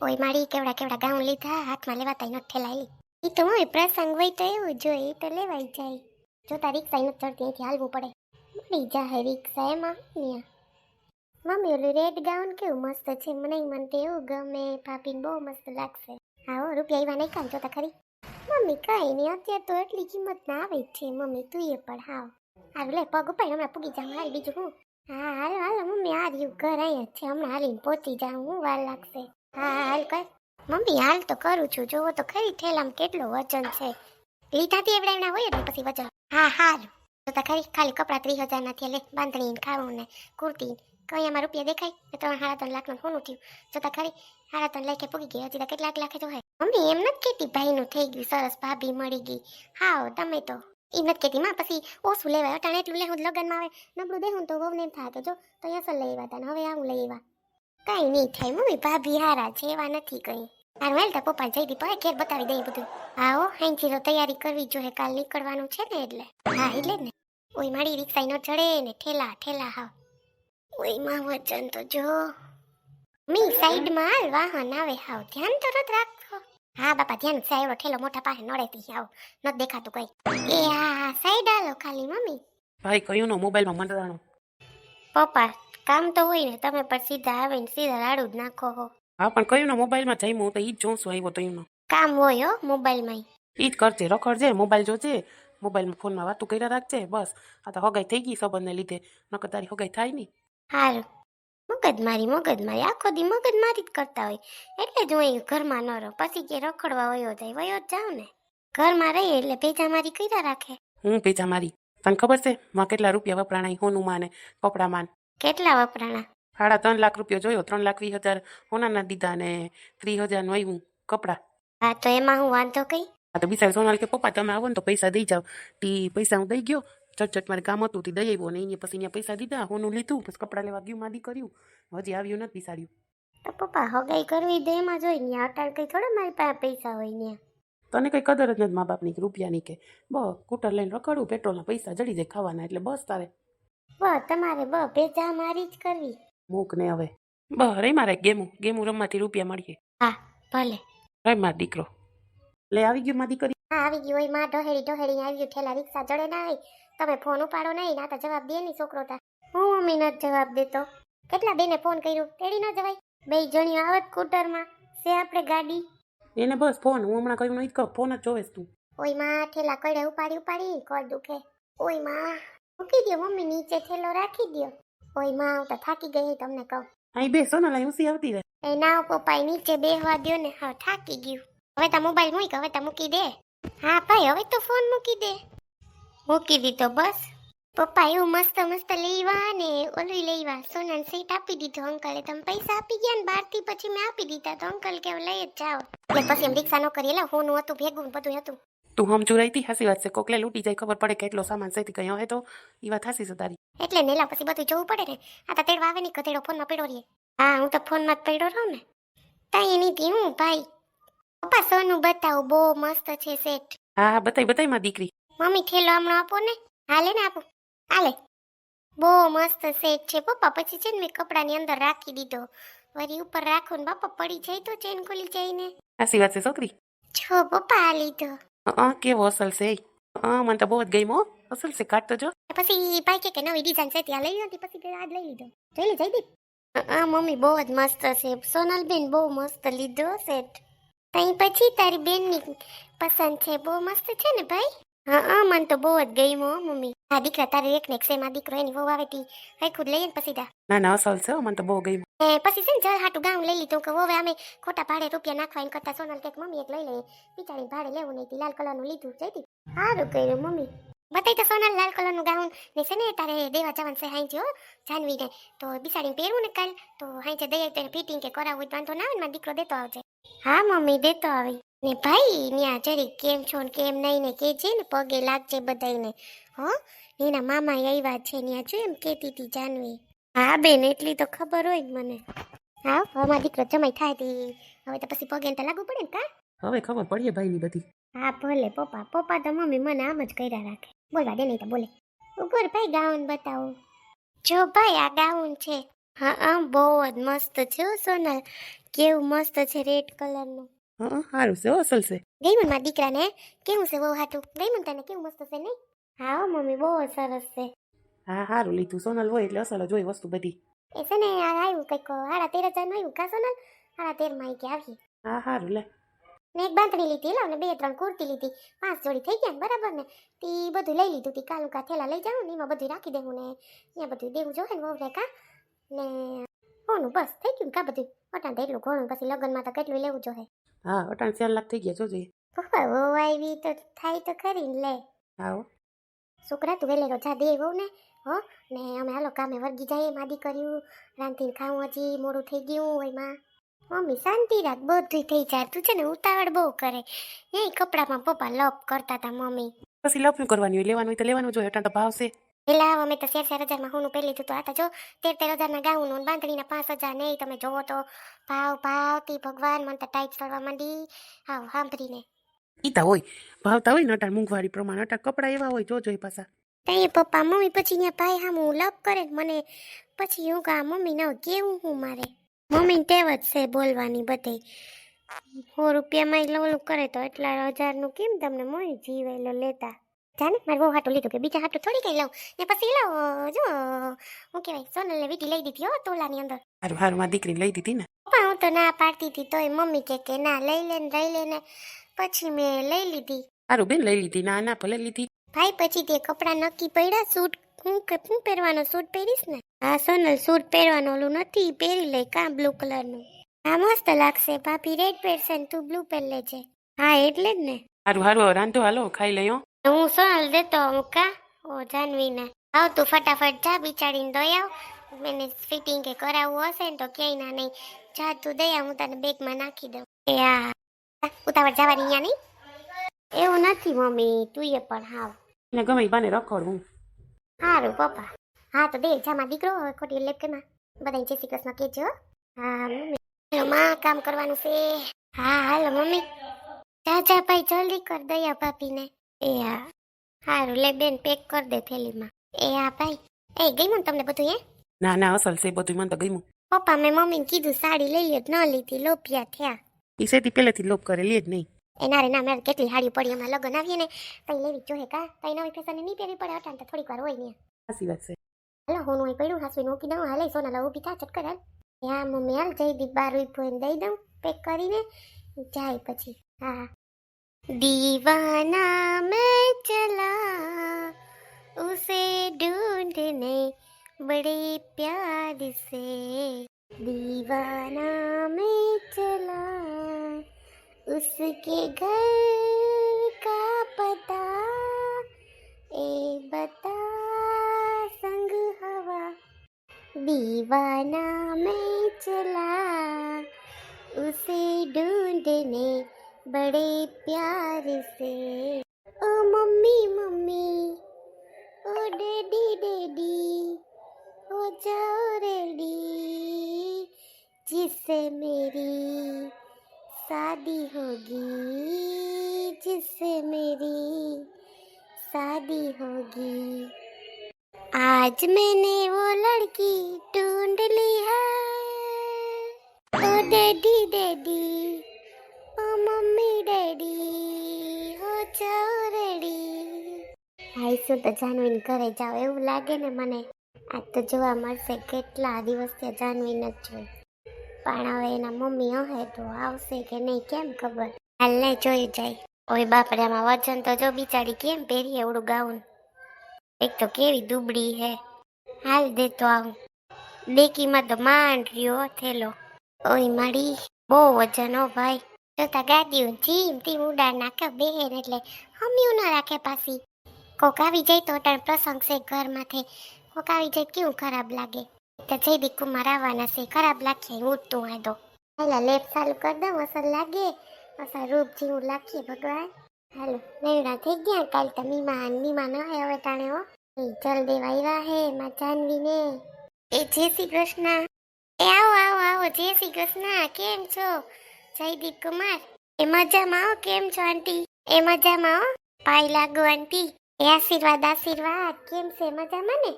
ઓય, મારી કેવડા કેવડા ગાઉન લીધા, હાથમાં લેવાતા નથી ઠેલાઈ ઈ તો હોય પ્રસંગ હોય તો એવું જોઈએ તો લેવાઈ જાય. જો તાર રિક્ષા નથી ચડતી, અહીંથી હાલવું પડે. મળી જાહે રિક્ષા એમાં, ન્યા. મમ્મી ઓલું રેડ ગાઉન કેવું મસ્ત છે, મને મન મને તો એવું ગમે, ભાભીને બહુ મસ્ત લાગશે. હા હો, રૂપિયા એવા નહીં કામ જોતા ખરી. મમ્મી કઈ નહીં અત્યારે તો એટલી કિંમત ના આવે છે, મમ્મી, તું એ પણ હાવ. હારું, લે, પગ ઉપાય હમણાં પૂગી જાઉં, હાલ બીજું હું. હા, હાલો હાલો, મમ્મી, આ રહ્યું, ઘર અહીંયા છે, હમણાં હાલીને પહોંચી જાઉં, હું વાર લાગશે. હા હાલ કર. મમ્મી, હાલ તો કરું છું. જોવો તો ખરી થેલામાં કેટલો વજન છે. લીધાથી એવડા એવડા હોય ને પછી વજન? હા હારું તો તો ખરી, ખાલી કપડાં ત્રીસ હજારના થયા. લે, બાંધણી ને ખાવું ને કુર્તી કઈ એમાં રૂપિયા દેખાય? ને ત્રણ, સાડા ત્રણ લાખનું સોનું થયું જોતા ખરી, સાડા ત્રણ લાખે પૂગી ગઈ. હજી તો કેટલાક લાખે જોવાય મમ્મી, એમ નથી કેતી ભાઈનું થઈ ગયું, સરસ ભાભી મળી ગઈ. હાવ, તમે તો. એ નથી કેતી માં, પછી ઓછું લેવાય. અટાણે એટલું લેવું લગ્નમાં આવે. નબળું દેહું તો તો વહુને એમ થાય કે જો તો અસલ લઈ આવ્યા હતા હવે આવું લઈ આવ્યા. કાંઈ નહીં થાય મમ્મી ભાભી હારા છે એવા નથી કઈ. હારું હાલ તો પપ્પા જઈ દી ઘેર બતાવી દઈ બધું. હા હો અહીંથી તો તૈયારી કરવી જોઈએ કાલ નીકળવાનું છે ને એટલે. હા એટલે ને. ઓય મારી રિક્ષા ન ચડે ને ઠેલા ઠેલા હાવ. ઓયમાં વચન તો જો. મી સાઈડમાં હાલ વાહન આવે હાવ ધ્યાન તો રત રાખો હા બાપા ધ્યાન છે આવ્યો ઠેલો મોટા પાસે નડેતી આવ નથી દેખાતું કઈ. એ હા સાઈડ હાલો ખાલી મમ્મી. ભાઈ કયું નો મોબાઈલમાં મંડરાણો? પપ્પા કામ તો હોય ને તમે પણ સીધા આવીને સીધા રાડું જ નાખો હો. હા પણ કયું નો મોબાઈલમાં જઈ હું તો ઈ જ જોઉં છું આવ્યો તો એમનો કામ હોય હો મોબાઈલમાં ઈ જ કરજે રખડજે મોબાઈલ જોજે. મોબાઈલમાં ફોનમાં વાતું કર્યા રાખજે બસ. આ તો હગાઈ થઈ ગઈ સંબંધને લીધે. નકર તારી હગાઈ થાય નહીં હારું. મગજ મારી મગજ મારી. આખો દી મગજ મારી જ કરતા હોય. એટલે જ હું અહીં ઘરમાં ન રહું. પછી કે રખડવા વયો જાય વયો જ જાઉં ને. ઘરમાં રહીએ એટલે ભેજા મારી કર્યા રાખે. હું ભેજા મારી? તને ખબર છે માં કેટલા રૂપિયા વપરાણા ઈ હોનુંમાં ને કપડામાં? કેટલા વપરાણા? ભાડા ત્રણ લાખ રૂપિયા જોયો ત્રણ લાખ વીસ હજાર. હોનાના દીધા ને ત્રીસ હજારનું આવ્યું કપડાં. હા તો એમાં હું વાંધો કઈ? હા તો બિચારી સોનાલ કે પપ્પા તમે આવો ને તો પૈસા દઈ જાવ તી પૈસા હું દઈ ગયો. ચટ મારે કામ હતું તી દઈ આવ્યો ને અહીંયા પછી અહીંયા પૈસા દીધા હોનું લીધું પછી કપડાં લેવા ગયું માદી કર્યું. હજી આવ્યું નથી બિસાડ્યું તો પપ્પા હગાઈ કરવી દે એમાં જોઈ ને અટાણ કઈ થોડા મારી પાસે પૈસા હોય ને તને કઈ કદર જ નથી મા બાપની રૂપિયાની કે. બ સ્કૂટર લઈને રખડું પેટ્રોલના પૈસા જડી જાય ખાવાના એટલે બસ તારે. બ તમારે બ ભેજા મારી જ કરવી. મૂક ને હવે. બ રે મારે ગેમું. ગેમું રમવાથી રૂપિયા મળીએ. હા ભલે. રે માર દીકરો. લે આવી ગયો માં દીકરી. હા આવી ગયો હોયમાં ઢોહેડી ઢોહેડી આવી ગયો ઠેલા રિક્ષા જડે ના તમે ફોન ઉપાડો નહીં ના તો જવાબ દે નહીં છોકરો તા. હું મમ્મી નથી જવાબ દેતો. કેટલા બેને ફોન કર્યું? તેડી ન જવાય. બે જણી આવત સ્કૂટરમાં. સે આપણે ગાડી. એને બસ ફોન હું હમણાં કહ્યું નહીં કહું. ફોન જ જોવેશ તું. ઓયમાં ઠેલા કડે ઉપાડી ઉપાડી કોર દુખે? ઓયમાં. મૂકી દો મમ્મી નીચે થેલો રાખી દો ઓયમાં આવતા થાકી ગઈ તમને કહું. અહીં બે સોના લઈ ઉસી આવતી રહે. એ ના પપ્પાએ નીચે બેહવા દ્યો ને હા થાકી ગયું. હવે તો મોબાઈલ મૂક હવે તો મૂકી દે. હા ભાઈ હવે તો ફોન મૂકી દે. મૂકી દીધો બસ. પપ્પા એવું મસ્ત મસ્ત લેવા ને ઓલું લેવા. સોનાને સીટ આપી દીધો અંકલે. તમે પૈસા આપી ગયા ને બારથી પછી મેં આપી દીધા. તો અંકલ કે લઈ જ જાઓ. એટલે પછી એમ રિક્ષા નો કરી. એટલે હોનું હતું ભેગું બધું હતું. તું હમ ચુરાઈતી હસી વાત છે. કોકલે લૂટી જાય ખબર પડે કેટલો સામાન છે ગયો હોય તો એ વાત હસી છે તારી. એટલે નેલા પછી બધું જોવું પડે ને. આ તો તેડવા આવે ને ગધેડો ફોનમાં પડ્યો રહીએ હા હું તો ફોનમાં જ પડ્યો રહું ને. તઈ એની હું ભાઈ. પપ્પા સોનું બતાવો બહુ મસ્ત છે સેટ. હા હા બતાઈ બતાઈ માં દીકરી. મમ્મી થેલો હમણાં આપો ને. હાલે ને આપો. હાલે. બહુ મસ્ત સેટ છે પપ્પા. પછી છે ને મેં કપડાની અંદર રાખી દીધો. વરી ઉપર રાખો ને બાપા પડી જાય તો ચેન ખુલી જાય ને. હાસી વાત છે છોકરી. છો પપ્પા આ લીધો. હા કેવો અસલ છે? હા મને તો બહુ જ ગઈ હો અસલ છે કાઢ તો જો. પછી ભાઈ કે કે નવી ડિઝાઇન છે ત્યાં લઈ હતી પછી આજ લઈ લીધો. જોઈ લે જયદીપ. હા મમ્મી બહુ જ મસ્ત છે. સોનલ બેન બહુ મસ્ત લીધો સેટ તઈ પછી તારી બેનની પસંદ છે બહુ મસ્ત છે ને ભાઈ? હા હા મને તો બહુ જ ગઈ મો મમ્મી. આ દીકરા તારે એક નેક્સે માં દીકરો એની વહુ આવે તી. કઈ ખુદ લઈએ ને પછી દા. ના ના અસલ છે મને તો બહુ ગઈ એ પછી છે ને જળ હાટું ગાઉન લઈ લીધું કે હવે અમે ખોટા ભાડે રૂપિયા નાખવા એમ કરતા સોનલ કે મમ્મી એક લઈ લઈએ બિચારી ભાડે લેવું નહીં તી લાલ કલરનું લીધું જઈતી સારું કર્યું મમ્મી. બતાવી તો સોનલ લાલ કલરનું ગાઉન. ને છે ને તારે દેવા જવાનું છે હાઈ જો જાનવીને. તો બિચારીને પહેરવું ને કાલ. તો હાઈ દઈએ તો ફિટિંગ કે કરાવવું હોય તો વાંધો ના આવે ને દીકરો દેતો આવજે. હા મમ્મી દેતો આવી. ને ભાઈ ત્યાં જરી કેમ છો ને કેમ નહીં ને કે છે ને પગે લાગજે બધાને હો? એના મામા આવ્યા છે ત્યાં જો એમ કહેતી હતી જાનવી. હા બેન એટલી તો ખબર હોય ને મને. હા હવે મારો દીકરો જમાઈ થાય તી. હવે તો પછી પગે તો લાગુ પડે ને કા? હવે ખબર પડીએ ભાઈની બધી. હા ભલે પપ્પા પપ્પા તો મમ્મી મને આમ જ કર્યા રાખે. બોલવા દે નહીં તો બોલે. ઉપર ભાઈ ગાઉન બતાવો. જો ભાઈ આ ગાઉન છે. હા બહુ જ મસ્ત છે સોનલ. કેવું મસ્ત છે રેડ કલરનું. હા સારું છે હો અસલ છે. ગઈ મને મારા દીકરાને કેવું છે બહુ હાટું ગઈ મને તને કેવું મસ્ત છે નહીં હા હો મમ્મી બહુ સરસ છે. હા સારું લીધું સોનલ હોય એટલે અસલ જ હોય વસ્તુ બધી. એ છે ને આવ્યું કંઈક સાડા તેર હજાર આવ્યું કા સોનલ? સાડા તેરમાં માં કે આવી. હા સારું લે. ને એક બાંધણી લીધી લો ને બે ત્રણ કુર્તી લીધી. પાંચ જોડી થઈ ગયા બરાબર ને? તી બધું લઈ લીધું તી કાલું કા થેલા લઈ જાઉં ને એમાં બધું રાખી દેવું ને અહીંયા બધું દેવું જોવે ને વહુને કા? ને હોનું બસ થઈ ગયું કા બધું? તો એટલું ઘણું પછી લગ્નમાં તો કેટલું લેવું જોઈએ હા અટાણ ચાર લાખ થઈ ગયા જોજે પપ્પા વહુ આવી તો થાય તો ખરી ને લે. આવો. છોકરા તું વેલેરો જા દે વહુ ને હો. ને અમે હાલો કામે વર્ગી જઈએ માદી કર્યું રાંધીને ખાવું હજી મોડું થઈ ગયું એમાં. મમ્મી શાંતિ રાખ બધું થઈ જાય. તું છે ને ઉતાવળ બહુ કરે. એ કપડામાં પપ્પા લપ કરતા હતા મમ્મી. પછી લપનું કરવાની હોય લેવાનું હોય તો લેવાનું જોઈએ અટાણ તો ભાવ છે પેલા અમે તો શેર શેર હજારમાં હું પહેલી લીધું તો આ તો જો તેર તેર હજારના ગાઉન બાંધણીના પાંચ હજાર નહીં તમે જોવો તો ભાવ ભાવતી ભગવાન મને તો ટાઈટ ચડવા માંડી. આવ સાંભળીને ઈતા હોય. ભાવતા હોય નટા મૂંઘવારી પ્રમાણે. નટા કપડાં એવા હોય જોજો એ પાછા. તઈ પપ્પા મમ્મી પછી અહીંયા ભાઈ હા હું લપ કરે મને પછી હું કા મમ્મી ના કેવું હું મારે? મમ્મી ટેવ જ છે બોલવાની બધે સો રૂપિયામાં ઓલું કરે તો એટલા હજારનું કેમ તમને મોય જીવેલો લેતા? જાને મારે બહુ હાટું લીધું કે બીજા હાટું થોડી કઈ લઉં. ને પછી લાવ જો હું કહેવાય સોનલને વીટી લઈ દીધી હો તોલાની અંદર. સારું હારું મારી દીકરી લઈ દીધી ને? પણ હું તો ના પાડતી હતી તોય મમ્મી કે કે ના લઈ લે ને લઈ લે ને. પછી મેં લઈ લીધી. સારું બેન લઈ લીધી. ના ના ભલે લીધી. ભાઈ પછી તે કપડાં નક્કી પડ્યા સૂટ હું કે હું પહેરવાનો સૂટ પહેરીશ ને? હા સોનલ સૂટ પહેરવાનું ઓલું નથી પહેરી લઈ કાં બ્લુ કલરનું. હા મસ્ત લાગશે ભાભી રેડ પહેરશે ને તું બ્લુ પહેર લેજે. હા એટલે જ ને. હારું હારું રાંધો હાલો ખાઈ લઈ હો હું હાલ દેતો હું કા? ઓ જાનવીને. આવ તું ફટાફટ જા બિચારીને દઈ આવ. એને ફિટિંગ કે કરાવવું હશે ને તો ક્યાંય ના નહીં. જા તું દઈ આવ હું તને બેગમાં નાખી દઉં. એ ઉતાવળ જવાની અહીંયા નહીં? એવું નથી મમ્મી તું એ પણ હાવ. ને ગમે બાને રખડ હું સારું પપ્પા. હા તો દે જામાં દીકરો ખોટી લેપ કેમાં બધા જય શ્રી કૃષ્ણ કેજો હા મમ્મી. માં કામ કરવાનું છે. હા હાલો મમ્મી. જા જા ભાઈ જલ્દી કર દયા ભાભીને. એ હા. સારું લે બેન પેક કર દે થેલીમાં. એ હા ભાઈ. એ ગઈ મને તમને બધું હે? ના ના અસલ છે બધું મને તો ગમ્યું પપ્પા મેં મમ્મીને કીધું સાડી લઈ લે ન લીધી લોભિયા થયા. એ સેતી પહેલેથી લોપ કરે લે જ નહીં. એના ના રે ના મેં કેટલી હાડી પડી હમણાં લગ્ન આવીએ ને તઈ લેવી જોઈએ કા? તઈ નવી ફેશન નહીં પહેરવી પડે અટાણ તો થોડીક વાર હોય ને. સાચી વાત છે. હાલો હું નહીં પડ્યું હાસવીને મૂકી દઉં હાલે સોના લા ઊભી થા ચટકર હાલ. હા મમ્મી હાલ જઈ દીપ બાર ઉભોઈને દઈ દઉં પેક કરીને જાય પછી. હા. दीवाना मैं चला उसे ढूंढने बड़े प्यार से दीवाना मैं चला उसके घर का पता ए बता संग हवा दीवाना मैं चला उसे ढूंढने बड़े प्यार से। ओ मम्मी मम्मी, ओ डैडी डैडी हो जाओ रेडी, जिससे मेरी शादी होगी, जिससे मेरी शादी होगी। आज मैंने वो लड़की ढूंढ ली है। ओ डैडी डैडी ભાઈ શું તો જાનવીને ઘરે જાવ એવું લાગે ને મને. આજ તો જોવા મળશે કેટલા દિવસ ત્યાં જાનવીને જ જોઈ પણ હવે એના મમ્મી હે તો આવશે કે નહીં કેમ ખબર? હાલ નહીં જોઈ જાય. ઓય બાપરે આમાં વજન તો જો બિચારી કેમ પહેરી એવડું ગાઉન? એક તો કેવી દુબળી હે. હાલ દે તો આવું. ડેકીમાં તો માંડ રહ્યો થેલો. ઓય મારી, બહુ વજન હો ભાઈ. જોતા ગાડીઓ જીમ ટીમ ઉડાડ નાખે બેન એટલે હમ્યું ન રાખે પાછી. કોક આવી જાય તો અટાણ પ્રસંગ છે ઘરમાંથી. કોક આવી જાય કેવું ખરાબ લાગે. તો જયદીપ કુમાર આવવાના છે, ખરાબ લાગશે ઉઠતું હોય તો પહેલાં લેપ ચાલુ કરી દઉં અસર લાગે. અસર રૂપ જેવું લાગીએ ભગવાન. હાલો, મેળા થઈ ગયા કાલ તો મીમાન હોય હવે ટાણે હો. એ જલ દેવા હે, માં જાનવીને. એ જય શ્રી કૃષ્ણ. એ આવો આવો આવો, જય શ્રી કૃષ્ણ, કેમ છો? જયદીપ કુમાર એ મજામાં આવો કેમ છો, આંટી? એ મજામાં આવો પાય લાગો, આંટી. એ આશીર્વાદ આશીર્વાદ. કેમ છે? મજામાં ને?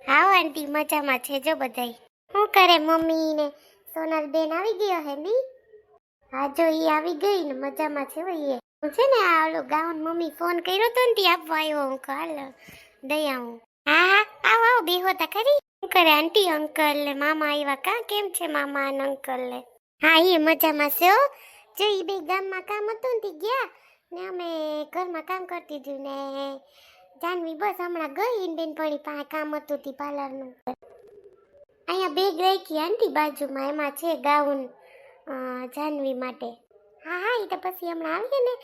હા આંટી મજામાં છે જો બધાય. શું કરે મમ્મી ને? સોનલ બેન આવી ગયો હે ની? હા, જો ઈ આવી ગઈ ને, મજામાં છે વઈએ હું છે ને આ ઓલો ગાઉન મમ્મી ફોન કર્યો તો ને આપવા આવ્યો હું કાલ દઈ આવું. હા હા, આવો આવો, બેહો તા ખરી. શું કરે આંટી અંકલ ને, મામા આવ્યા કા? કેમ છે મામા અને અંકલ ને? હા એ મજામાં છે હો. જો ઈ બે ગામમાં કામ હતું ને ગયા ને અમે ઘરમાં કામ કરતી હતી ને જાનવી બસ હમણાં ગઈ ને બેનપણી પાસે કામ હતું તી પાર્લરનું. અહીંયા બેગ રાખી આંટી બાજુમાં, એમાં છે ગાઉન જાનવી માટે. હા હા એ તો પછી હમણાં આવીએ ને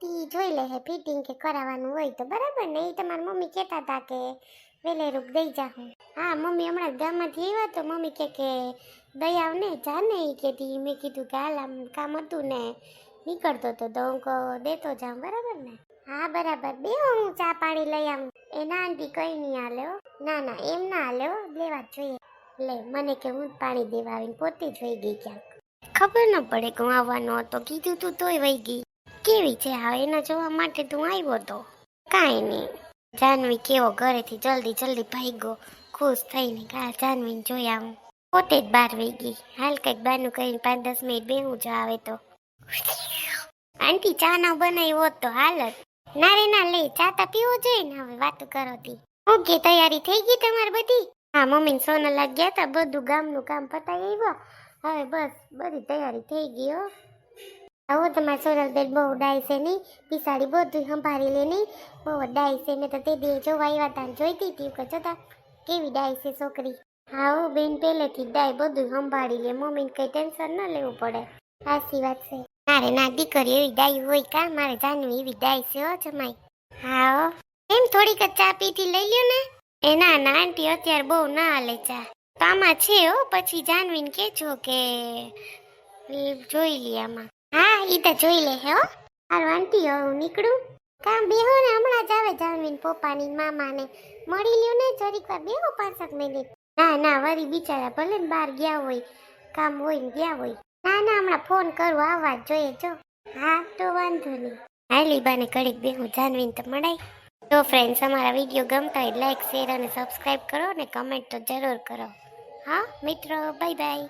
તી જોઈ લે હે ફિટિંગ કે કરાવવાનું હોય તો, બરાબર ને? એ તમારા મમ્મી કહેતા હતા કે વેલેરૂપ દઈ જાઉં હા. મમ્મી હમણાં જ ગામમાંથી આવ્યા તો મમ્મી કે કે દઈ ને જા ઈ કહેતી મેં કીધું કે હાલ આમ કામ હતું ને નીકળતો તો હું દેતો જાઉં, બરાબર ને? હા, બરાબર. બે હું ચા પાણી લઈ આવું. એના આંટી, કઈ નહીં હાલ્યો ના ના, એમ ના હાલ્યો લેવા જોઈએ. લે, મને કે હું પાણી દેવા આવીને પોતે જ ગઈ ક્યાંક. ખબર ન પડે કે હું આવવાનો હતો. કીધું તું તોય વહી ગઈ. કેવી છે હા એના જોવા માટે તું આવ્યો તો? કાંઈ નહીં. જાનવી કેવો ઘરેથી જલ્દી જલ્દી ભાગ્યો. ખુશ થઈને કા જાનવીને જોઈ આવું. પોતે જ બહાર વહી ગઈ. હાલ કંઈક બહારનું કરીને પાંચ, દસ મિનિટ બેહું જ આવે તો. આંટી ચા ના બનાવી હોત તો હાલત. ના રે, ના, લે, ચા તો પીવો જોઈએ ને, હવે વાતો કરો તી. ઓકે તૈયારી થઈ ગઈ તમારી બધી? હા મમ્મી ને સોનલ આજ ગયા તા, બધું ગામનું કામ પતાવી આવ્યો. હવે બસ, બધી તૈયારી થઈ ગઈ હો. આવો, તમારે સોનલ બેન બહુ ડાય છે નહીં પિસાડી બધું સંભાળી લે નહીં. બહુ ડાય છે, મેં તો તે દે જોવા આવ્યા તા જોઈતી હતી કે જોતા, કેવી ડાય છે છોકરી. હા, હો, બેન પહેલેથી ડાય બધું સંભાળી લે, મમ્મીને કંઈ ટેન્શન ન લેવું પડે. સાચી વાત છે. મારે ના દીકરી એવી ડાય હોય કા? મારે જાનવી એવી ડાય છે હો જમાઈ. હા એમ થોડીક જ ચા પીતી લઈ લ્યો ને. એ ના ના, આંટી અત્યારે બહુ ના હાલે ચા. તો આમાં છે હો, પછી જાનવીને કેજો કે જોઈ લે આમાં. હા, ઈ તો જોઈ લે હે હો. હારું આંટી, હવે હું નીકળું. કામ બેહો ને, હમણાં જ આવે જાનવીન પપ્પાની મામાને. મળી લ્યો ને, જરીક વાર બેહો પાંચક મિનિટ. ના ના, વરી બિચારા ભલે ને બહાર ગયા હોય, કામ હોય ને ગયા હોય. ના ના, હમણાં ફોન કરું આવવા જ જોઈએ, જો. હા, તો વાંધો નહીં. હાલી બાને ઘડીક બેહું જાનવીને તો મળાય. જો ફ્રેન્ડ્સ અમારા વીડિયો ગમતા હોય લાઈક શેર અને સબસ્ક્રાઈબ કરો ને કમેન્ટ તો જરૂર કરો. હા, મિત્રો બાય બાય